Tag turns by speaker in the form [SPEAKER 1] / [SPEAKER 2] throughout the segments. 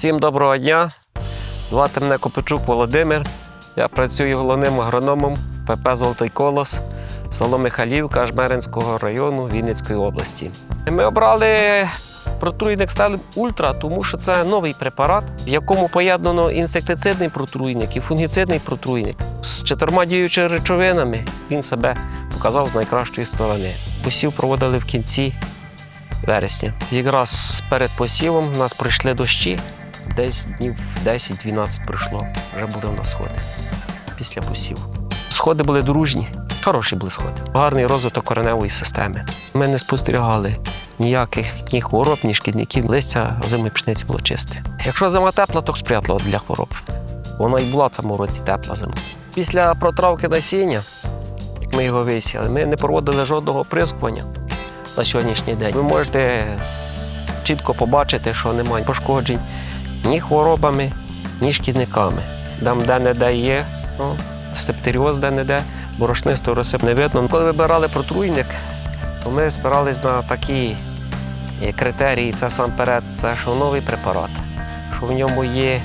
[SPEAKER 1] Всім доброго дня. Звати мене Копичук Володимир. Я працюю головним агрономом ПП Золотий Колос, село Михайлівка Жмеринського району Вінницької області. Ми обрали протруйник Стелем Ультра, тому що це новий препарат, в якому поєднано інсектицидний протруйник і фунгіцидний протруйник. З чотирма діючими речовинами він себе показав з найкращої сторони. Посів проводили в кінці вересня. Якраз перед посівом нас прийшли дощі, десь днів 10-12 пройшло. Вже буде у нас сходи після посіву. Сходи були дружні, хороші були сходи. Гарний розвиток кореневої системи. Ми не спостерігали ніяких ні хвороб, ні шкідників. Листя озимої пшениці було чисте. Якщо зима тепла, то сприятливо для хвороб. Воно і була в цьому році тепла зима. Після протравки насіння, як ми його висіяли, ми не проводили жодного оприскування на сьогоднішній день. Ви можете чітко побачити, що немає пошкоджень ні хворобами, ні шкідниками. Там де-не-де є, ну, септеріоз де-не-де, борошнистої роси не видно. Коли вибирали протруйник, то ми спирались на такі е, критерії. Це сам перед, це що новий препарат, що в ньому є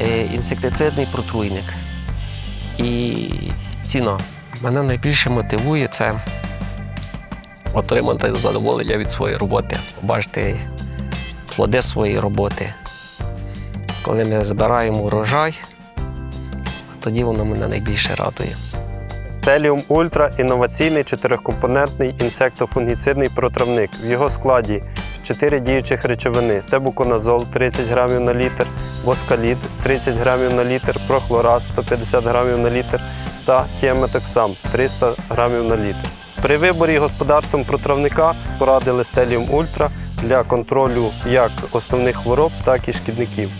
[SPEAKER 1] е, інсектицидний протруйник і ціна. Мене найбільше мотивує це отримати задоволення від своєї роботи, побачити плоди своєї роботи. Коли ми збираємо урожай, тоді воно мене найбільше радує.
[SPEAKER 2] Стеліум Ультра інноваційний чотирикомпонентний інсектофунгіцидний протравник. В його складі 4 діючих речовини: тебуконазол 30 грамів на літр, воскалід 30 грамів на літр, прохлораз 150 грамів на літр та тіаметоксам 300 грамів на літр. При виборі господарством протравника порадили Стеліум Ультра для контролю як основних хвороб, так і шкідників.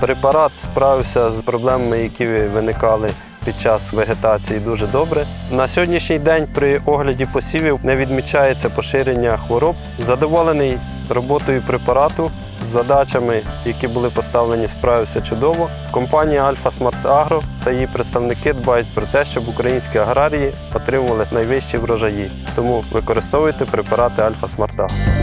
[SPEAKER 2] Препарат справився з проблемами, які виникали під час вегетації дуже добре. На сьогоднішній день при огляді посівів не відмічається поширення хвороб. Задоволений роботою препарату з задачами, які були поставлені, справився чудово. Компанія Альфа Смарт Агро та її представники дбають про те, щоб українські аграрії отримували найвищі врожаї. Тому використовуйте препарати Альфа Смарт Агро.